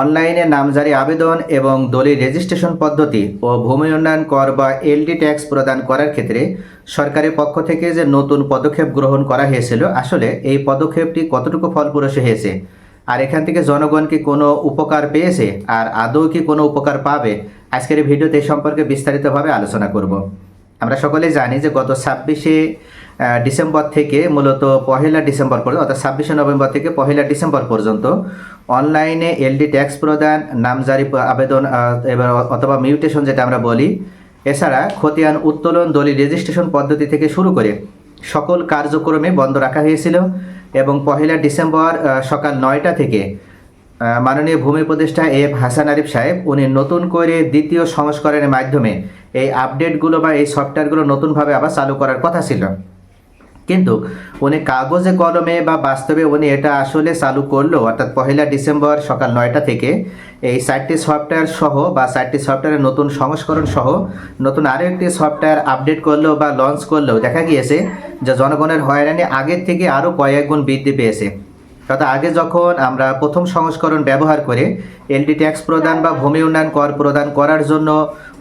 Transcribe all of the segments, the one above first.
অনলাইনে নামজারি আবেদন এবং দলিল রেজিস্ট্রেশন পদ্ধতি ও ভূমি উন্নয়ন কর বা এলডি ট্যাক্স প্রদান করার ক্ষেত্রে সরকারের পক্ষ থেকে যে নতুন পদক্ষেপ গ্রহণ করা হয়েছিল, আসলে এই পদক্ষেপটি কতটুকু ফলপ্রসূ হয়েছে? আর এখান থেকে জনগণ কি কোনো উপকার পেয়েছে? আর আদৌ কি কোনো উপকার পাবে? আজকের এই ভিডিওতে এই সম্পর্কে বিস্তারিতভাবে আলোচনা করব। আমরা সকলে জানি যে গত ছাব্বিশে ডিসেম্বর থেকে মূলত পহেলা ডিসেম্বর পর্যন্ত, অর্থাৎ ছাব্বিশে নভেম্বর থেকে পহেলা ডিসেম্বর পর্যন্ত অনলাইনে এলডি ট্যাক্স প্রদান নামজারি আবেদন এবার অথবা মিউটেশন যেটা আমরা বলি। এছাড়া খতিয়ান উত্তোলন, দলিল রেজিস্ট্রেশন পদ্ধতি থেকে শুরু করে সকল কার্যক্রমে বন্ধ রাখা হয়েছিল এবং পহেলা ডিসেম্বর সকাল নয়টা থেকে মাননীয় ভূমি উপদেষ্টা এফ হাসান আরিফ সাহেব, উনি নতুন করে দ্বিতীয় সংস্করণের মাধ্যমে এই আপডেটগুলো বা এই সফটওয়্যারগুলো নতুনভাবে আবার চালু করার কথা ছিল। কিন্তু উনি কাগজে কলমে বা বাস্তবে উনি এটা আসলে চালু করল, অর্থাৎ পহেলা ডিসেম্বর সকাল নয়টা থেকে এই চারটি সফটওয়্যার সহ বা চারটি সফটওয়্যারের নতুন সংস্করণ সহ নতুন আরও একটি সফটওয়্যার আপডেট করল বা লঞ্চ করলেও দেখা গিয়েছে যে জনগণের হয়রানি আগের থেকে আরও কয়েক গুণ বৃদ্ধি পেয়েছে। তথা আগে যখন আমরা প্রথম সংস্করণ ব্যবহার করে এলডি ট্যাক্স প্রদান বা ভূমি উন্নয়ন কর প্রদান করার জন্য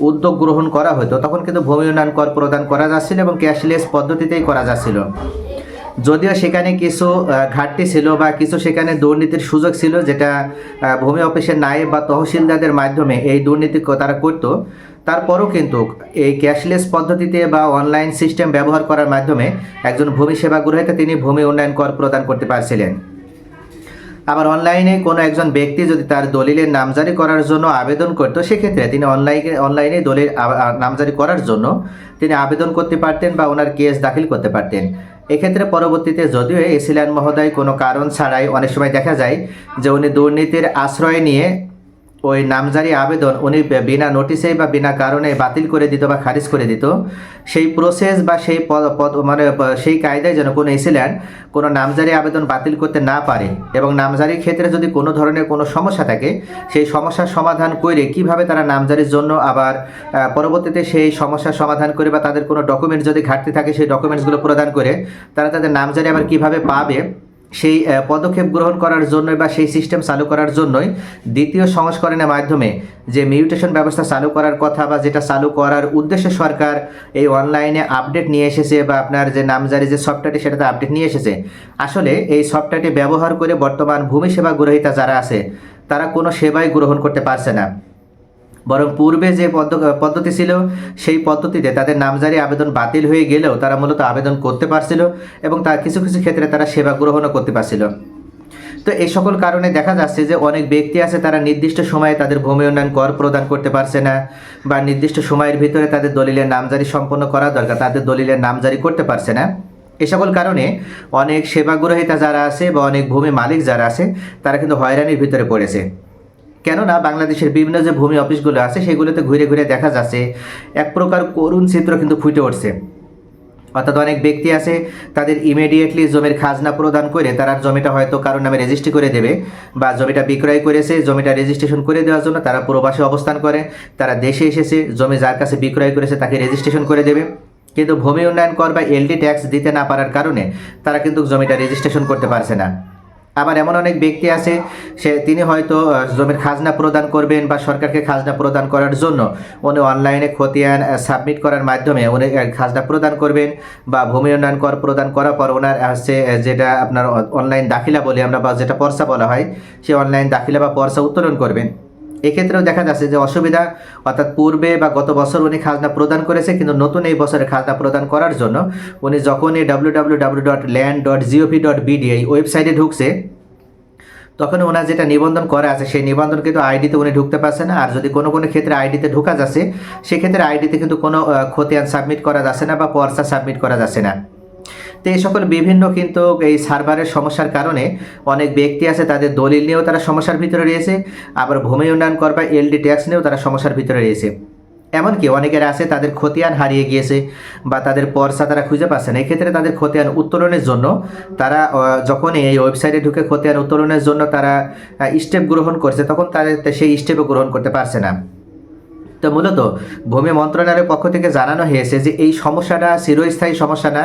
উদ্যোগ গ্রহণ করা হতো, তখন কিন্তু ভূমি উন্নয়ন কর প্রদান করা যাচ্ছিল এবং ক্যাশলেস পদ্ধতিতেই করা যাচ্ছিল। যদিও সেখানে কিছু ঘাটতি ছিল বা কিছু সেখানে দুর্নীতির সুযোগ ছিল যেটা ভূমি অফিসের নায়েব বা তহসিলদারদের মাধ্যমে এই দুর্নীতি তারা করতো, তারপরও কিন্তু এই ক্যাশলেস পদ্ধতিতে বা অনলাইন সিস্টেম ব্যবহার করার মাধ্যমে একজন ভূমি সেবা গ্রহীতা তিনি ভূমি উন্নয়ন কর প্রদান করতে পারছিলেন। আবার অনলাইনে কোনো একজন ব্যক্তি যদি তার দলিলের নামজারি করার জন্য আবেদন করত, সেক্ষেত্রে তিনি অনলাইনে অনলাইনে দলিল নামজারি করার জন্য তিনি আবেদন করতে পারতেন বা ওনার কেস দাখিল করতে পারতেন। এক্ষেত্রে পরবর্তীতে যদিও এসিলান মহোদয় কোনো কারণ ছাড়াই অনেক সময় দেখা যায় যে উনি দুর্নীতির আশ্রয় নিয়ে ওই নামজারি আবেদন উনি বিনা নোটিশে বা বিনা কারণে বাতিল করে দিত বা খারিজ করে দিত। সেই প্রসেস বা সেই পদ মানে সেই কায়দায় যেন কোনো এসিল্যান্ড কোনো নামজারি আবেদন বাতিল করতে না পারে এবং নামজারির ক্ষেত্রে যদি কোনো ধরনের কোনো সমস্যা থাকে, সেই সমস্যার সমাধান করে কীভাবে তারা নামজারির জন্য আবার পরবর্তীতে সেই সমস্যার সমাধান করে বা তাদের কোনো ডকুমেন্ট যদি ঘাটতি থাকে, সেই ডকুমেন্টসগুলো প্রদান করে, তারা তাদের নামজারি আবার কীভাবে পাবে? সেই পদক্ষেপ গ্রহণ করার জন্যই বা সেই সিস্টেম চালু করার জন্যই দ্বিতীয় সংস্করণের মাধ্যমে যে মিউটেশন ব্যবস্থা চালু করার কথা বা যেটা চালু করার উদ্দেশ্যে সরকার এই অনলাইনে আপডেট নিয়ে এসেছে বা আপনার যে নামজারি যে সফটওয়্যারটি সেটাতে আপডেট নিয়ে এসেছে, আসলে এই সফটওয়্যারটি ব্যবহার করে বর্তমান ভূমি সেবা গ্রহীতা যারা আছে, তারা কোনো সেবাই গ্রহণ করতে পারছে না। বরং পূর্বে যে পদ্ধ- পদ্ধতি ছিল, সেই পদ্ধতিতে তাদের নামজারি আবেদন বাতিল হয়ে গেলেও তারা মূলত আবেদন করতে পারছিল এবং তার কিছু কিছু ক্ষেত্রে তারা সেবা গ্রহণও করতে পারছিল। তো এই সকল কারণে দেখা যাচ্ছে যে অনেক ব্যক্তি আছে তারা নির্দিষ্ট সময়ে তাদের ভূমি উন্নয়ন কর প্রদান করতে পারছে না বা নির্দিষ্ট সময়ের ভিতরে তাদের দলিলের নামজারি সম্পন্ন করা দরকার, তাদের দলিলের নামজারি করতে পারছে না। এ সকল কারণে অনেক সেবা গ্রহীতা যারা আছে বা অনেক ভূমি মালিক যারা আছে, তারা কিন্তু হয়রানির ভিতরে পড়েছে। কেননা বাংলাদেশের বিভিন্ন যে ভূমি অফিসগুলো আছে, সেগুলোতে ঘুরে ঘুরে দেখা যাচ্ছে এক প্রকার করুণ চিত্র কিন্তু ফুটে উঠছে। অর্থাৎ অনেক ব্যক্তি আছে, তাদের ইমিডিয়েটলি জমির খাজনা প্রদান করে তারা জমিটা হয়তো কারোর নামে রেজিস্ট্রি করে দেবে বা জমিটা বিক্রয় করেছে, জমিটা রেজিস্ট্রেশন করে দেওয়ার জন্য তারা প্রবাসে অবস্থান করে, তারা দেশে এসেছে, জমি যার কাছে বিক্রয় করেছে তাকে রেজিস্ট্রেশন করে দেবে। কিন্তু ভূমি উন্নয়ন কর বা এলডি ট্যাক্স দিতে না পারার কারণে তারা কিন্তু জমিটা রেজিস্ট্রেশন করতে পারছে না। আবার এমন অনেক ব্যক্তি আছে, সে তিনি হয়তো জমির খাজনা প্রদান করবেন বা সরকারকে খাজনা প্রদান করার জন্য উনি অনলাইনে খতিয়ান সাবমিট করার মাধ্যমে উনি খাজনা প্রদান করবেন বা ভূমি উন্নয়ন কর প্রদান করার পর ওনার হচ্ছে যেটা আপনার অনলাইন দাখিলা বলি আমরা বা যেটা পর্সা বলা হয়, সে অনলাইন দাখিলা বা পর্সা উত্তোলন করবেন। এক্ষেত্রেও দেখা যাচ্ছে যে অসুবিধা, অর্থাৎ পূর্বে বা গত বছর উনি খাজনা প্রদান করেছে, কিন্তু নতুন এই বছরে খাজনা প্রদান করার জন্য উনি যখন এই W W W dot land dot G O V dot B D এই ওয়েবসাইটে ঢুকছে তখন ওনার যেটা নিবন্ধন করা আছে, সেই নিবন্ধন কিন্তু আইডিতে উনি ঢুকতে পারছে না। আর যদি কোনো কোনো ক্ষেত্রে আইডিতে ঢোকা যাচ্ছে, সেক্ষেত্রে আইডিতে কিন্তু কোনো খতিয়ান সাবমিট করা যাচ্ছে না বা পর্চা সাবমিট করা যাচ্ছে না। তো এই সকল বিভিন্ন কিন্তু এই সার্ভারের সমস্যার কারণে অনেক ব্যক্তি আছে, তাদের দলিল নিয়েও তারা সমস্যার ভিতরে রয়েছে। আবার ভূমি উন্নয়ন কর বা এলডি ট্যাক্স নিয়েও তারা সমস্যার ভিতরে রয়েছে। এমনকি অনেকের আছে, তাদের খতিয়ান হারিয়ে গিয়েছে বা তাদের পর্সা তারা খুঁজে পাচ্ছে না। এক্ষেত্রে তাদের খতিয়ান উত্তোলনের জন্য তারা যখন এই ওয়েবসাইটে ঢুকে খতিয়ান উত্তোলনের জন্য তারা স্টেপ গ্রহণ করছে, তখন তাদের সেই স্টেপও গ্রহণ করতে পারছে না। তো মূলত ভূমি মন্ত্রণালয়ের পক্ষ থেকে জানানো হয়েছে যে এই সমস্যাটা চিরস্থায়ী সমস্যা না,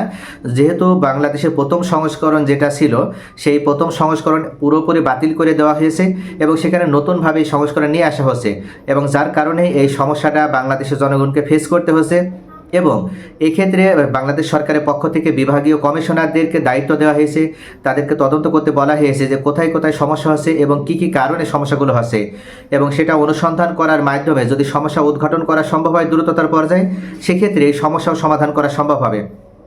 যেহেতু বাংলাদেশের প্রথম সংস্করণ যেটা ছিল, সেই প্রথম সংস্করণ পুরোপুরি বাতিল করে দেওয়া হয়েছে এবং সেখানে নতুনভাবে এই সংস্করণ নিয়ে আসা হচ্ছে এবং যার কারণে এই সমস্যাটা বাংলাদেশের জনগণকে ফেস করতে হচ্ছে। এবং এক্ষেত্রে বাংলাদেশ সরকারের পক্ষ থেকে বিভাগীয় কমিশনারদেরকে দায়িত্ব দেওয়া হয়েছে। তাদেরকে তদন্ত করতে বলা হয়েছে যে কোথায় কোথায় সমস্যা হচ্ছে এবং কি কি কারণে সমস্যাগুলো হচ্ছে। এবং সেটা অনুসন্ধান করার মাধ্যমে যদি সমস্যা উদ্ঘাটন করা সম্ভব হয় দ্রুততার পর্যায়ে, সেক্ষেত্রে এই সমস্যাও সমাধান করা সম্ভব হবে।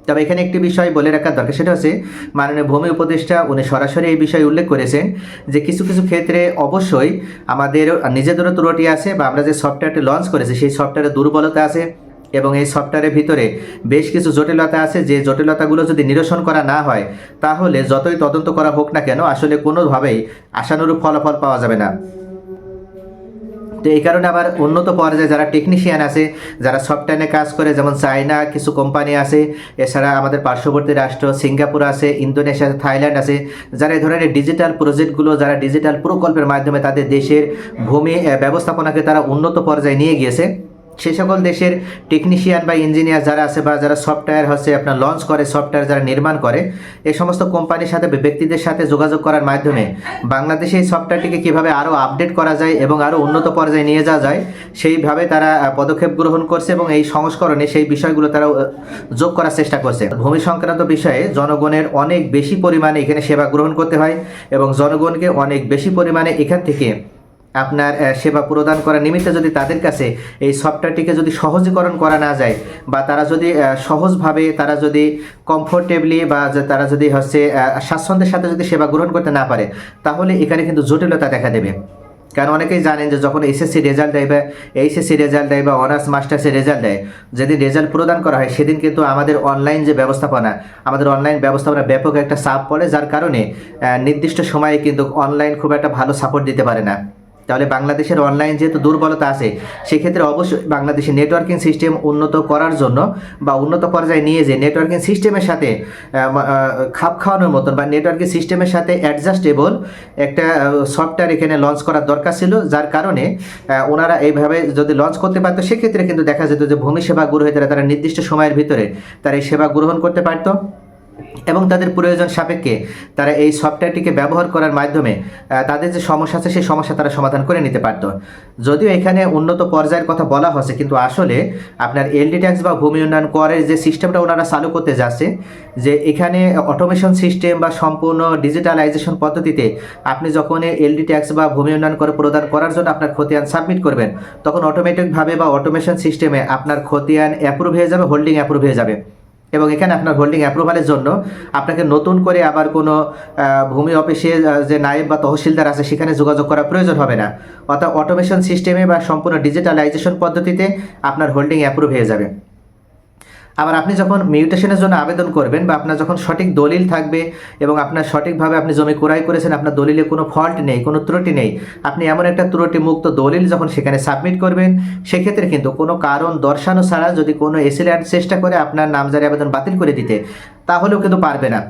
তবে এখানে একটি বিষয় বলে রাখার দরকার, সেটা হচ্ছে মাননীয় ভূমি উপদেষ্টা, উনি সরাসরি এই বিষয়ে উল্লেখ করেছেন যে কিছু কিছু ক্ষেত্রে অবশ্যই আমাদের নিজেদেরও ত্রুটি আছে বা আমরা যে সফটওয়্যারটি লঞ্চ করেছি, সেই সফটওয়্যারে দুর্বলতা আছে। এবং এই সফটওয়্যারের ভিতরে বেশ কিছু জটিলতা আছে। যে জটিলতাগুলো যদি নিরসন করা না হয়, তাহলে যতই তদন্ত করা হোক না কেন, আসলে কোনোভাবেই আশানুরূপ ফলাফল পাওয়া যাবে না। তো এই কারণে আবার উন্নত পর্যায়ে যারা টেকনিশিয়ান আছে, যারা সফটওয়্যারে কাজ করে, যেমন চায়না, কিছু কোম্পানি আছে, এছাড়া আমাদের পার্শ্ববর্তী রাষ্ট্র সিঙ্গাপুর আছে, ইন্দোনেশিয়া থাইল্যান্ড আছে, যারা এই ধরনের ডিজিটাল প্রজেক্টগুলো যারা ডিজিটাল প্রকল্পের মাধ্যমে তাদের দেশের ভূমি ব্যবস্থাপনাকে তারা উন্নত পর্যায়ে নিয়ে গিয়েছে। সে সকল দেশের টেকনিশিয়ান বা ইঞ্জিনিয়ার যারা আছে বা যারা সফটওয়্যার হচ্ছে, আপনার লঞ্চ করে সফটওয়্যার যারা নির্মাণ করে, এই সমস্ত কোম্পানির সাথে, ব্যক্তিদের সাথে যোগাযোগ করার মাধ্যমে বাংলাদেশে এই সফটওয়্যারটিকে কীভাবে আরও আপডেট করা যায় এবং আরও উন্নত পর্যায়ে নিয়ে যাওয়া যায়, সেইভাবে তারা পদক্ষেপ গ্রহণ করছে এবং এই সংস্করণে সেই বিষয়গুলো তারা যোগ করার চেষ্টা করছে। ভূমি সংক্রান্ত বিষয়ে জনগণের অনেক বেশি পরিমাণে এখানে সেবা গ্রহণ করতে হয় এবং জনগণকে অনেক বেশি পরিমাণে এখান থেকে আপনার সেবা প্রদান করার নিমিত্তে যদি তাদের কাছে এই সফটওয়্যারটিকে যদি সহজীকরণ করা না যায় বা তারা যদি সহজভাবে তারা যদি কমফোর্টেবলি বা তারা যদি হচ্ছে স্বাচ্ছন্দ্যের সাথে যদি সেবা গ্রহণ করতে না পারে, তাহলে এখানে কিন্তু জটিলতা দেখা দেবে। কারণ অনেকেই জানেন যে যখন এসএসসি রেজাল্ট দেয় বা এইচএসসি রেজাল্ট দেয় বা অনার্স মাস্টার্সের রেজাল্ট দেয়, যেদিন রেজাল্ট প্রদান করা হয়, সেদিন কিন্তু আমাদের অনলাইন যে ব্যবস্থাপনা, আমাদের অনলাইন ব্যবস্থাপনা ব্যাপক একটা চাপ পড়ে, যার কারণে নির্দিষ্ট সময়ে কিন্তু অনলাইন খুব একটা ভালো সাপোর্ট দিতে পারে না। তাহলে বাংলাদেশের অনলাইন যেহেতু দুর্বলতা আছে, সেক্ষেত্রে অবশ্যই বাংলাদেশের নেটওয়ার্কিং সিস্টেম উন্নত করার জন্য বা উন্নত পর্যায়ে নিয়ে যে নেটওয়ার্কিং সিস্টেমের সাথে খাপ খাওয়ানোর মতন বা নেটওয়ার্কিং সিস্টেমের সাথে অ্যাডজাস্টেবল একটা সফটওয়্যার এখানে লঞ্চ করার দরকার ছিল, যার কারণে ওনারা এইভাবে যদি লঞ্চ করতে পারতো, সেক্ষেত্রে কিন্তু দেখা যেত যে ভূমি সেবা গ্রহীতারা তারা নির্দিষ্ট সময়ের ভিতরে তারা এই সেবা গ্রহণ করতে পারতো। এবং তাদের প্রয়োজন সাপেক্ষে তারা এই সফটওয়্যারটিকে ব্যবহার করার মাধ্যমে তাদের যে সমস্যা আছে সেই সমস্যা তারা সমাধান করে নিতে পারত। যদিও এখানে উন্নত পর্যায়ের কথা বলা হচ্ছে, কিন্তু আসলে আপনার এলডি ট্যাক্স বা ভূমি উন্নয়ন করের যে সিস্টেমটা ওনারা চালু করতে যাচ্ছে, যে এখানে অটোমেশন সিস্টেম বা সম্পূর্ণ ডিজিটালাইজেশন পদ্ধতিতে আপনি যখন এলডি ট্যাক্স বা ভূমি উন্নয়ন করে প্রদান করার জন্য আপনার খতিয়ান সাবমিট করবেন, তখন অটোমেটিকভাবে বা অটোমেশন সিস্টেমে আপনার খতিয়ান অ্যাপ্রুভ হয়ে যাবে হোল্ডিং অ্যাপ্রুভ হয়ে যাবে। এবং এখানে আপনার হোল্ডিং অ্যাপ্রুভালের জন্য আপনাকে নতুন করে আবার কোনো ভূমি অফিসে যে নায়েব বা তহসিলদার আছে, সেখানে যোগাযোগ করার প্রয়োজন হবে না। অর্থাৎ অটোমেশন সিস্টেমে বা সম্পূর্ণ ডিজিটালাইজেশন পদ্ধতিতে আপনার হোল্ডিং অ্যাপ্রুভ হয়ে যাবে। আবার আপনি যখন মিউটেশনের জন্য আবেদন করবেন বা আপনার যখন সঠিক দলিল থাকবে এবং আপনার সঠিকভাবে আপনি জমি ক্রয় করেছেন, আপনার দলিলে কোনো ফল্ট নেই, কোনো ত্রুটি নেই, আপনি এমন একটা ত্রুটি মুক্ত দলিল যখন সেখানে সাবমিট করবেন, সেক্ষেত্রে কিন্তু কোনো কারণ দর্শানো ছাড়া যদি কোনো এসিল্যান্ড চেষ্টা করে আপনার নামজারি আবেদন বাতিল করে দিতে, তাহলেও কিন্তু পারবে না।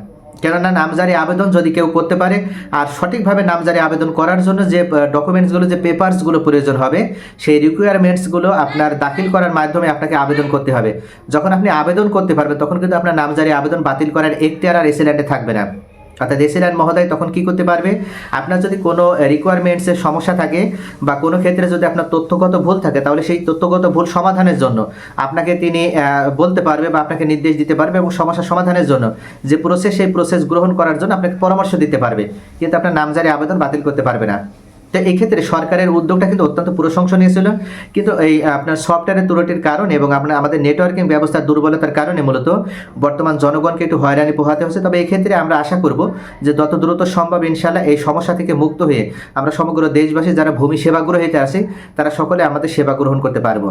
কেননা নামজারি আবেদন যদি কেউ করতে পারে, আর সঠিকভাবে নামজারি আবেদন করার জন্য যে ডকুমেন্টসগুলো যে পেপারসগুলো প্রয়োজন হবে, সেই রিকোয়ারমেন্টসগুলো আপনার দাখিল করার মাধ্যমে আপনাকে আবেদন করতে হবে। যখন আপনি আবেদন করতে পারবেন, তখন কিন্তু আপনার নামজারি আবেদন বাতিল করার এখতিয়ার আর এসিল্যান্ডে থাকবে না। অর্থাৎ এসিল্যান্ড মহোদয় তখন কি করতে পারবে? আপনার যদি কোনো রিকোয়ারমেন্টসের সমস্যা থাকে বা কোনো ক্ষেত্রে যদি আপনার তথ্যগত ভুল থাকে, তাহলে সেই তথ্যগত ভুল সমাধানের জন্য আপনাকে তিনি বলতে পারবে বা আপনাকে নির্দেশ দিতে পারবে এবং সমস্যা সমাধানের জন্য যে প্রসেস সেই প্রসেস গ্রহণ করার জন্য আপনাকে পরামর্শ দিতে পারবে। কিন্তু আপনার নামজারি আবেদন বাতিল করতে পারবে না। তো এই ক্ষেত্রে সরকারের উদ্যোগটা কিন্তু অত্যন্ত প্রশংসনীয় ছিল। কিন্তু এই, আপনার সফটওয়্যারের ত্রুটির কারণে এবং আপনার, আমাদের নেটওয়ার্কিং ব্যবস্থার দুর্বলতার কারণে মূলত বর্তমান জনগণকে একটু হয়রানি পোহাতে হচ্ছে। তবে এই ক্ষেত্রে আমরা আশা করব যে যত দ্রুত সম্ভব ইনশাল্লাহ এই সমস্যা থেকে মুক্ত হয়ে আমরা সমগ্র দেশবাসী যারা ভূমি সেবা গ্রহীতে আছে, তারা সকলে আমাদের সেবা গ্রহণ করতে পারব।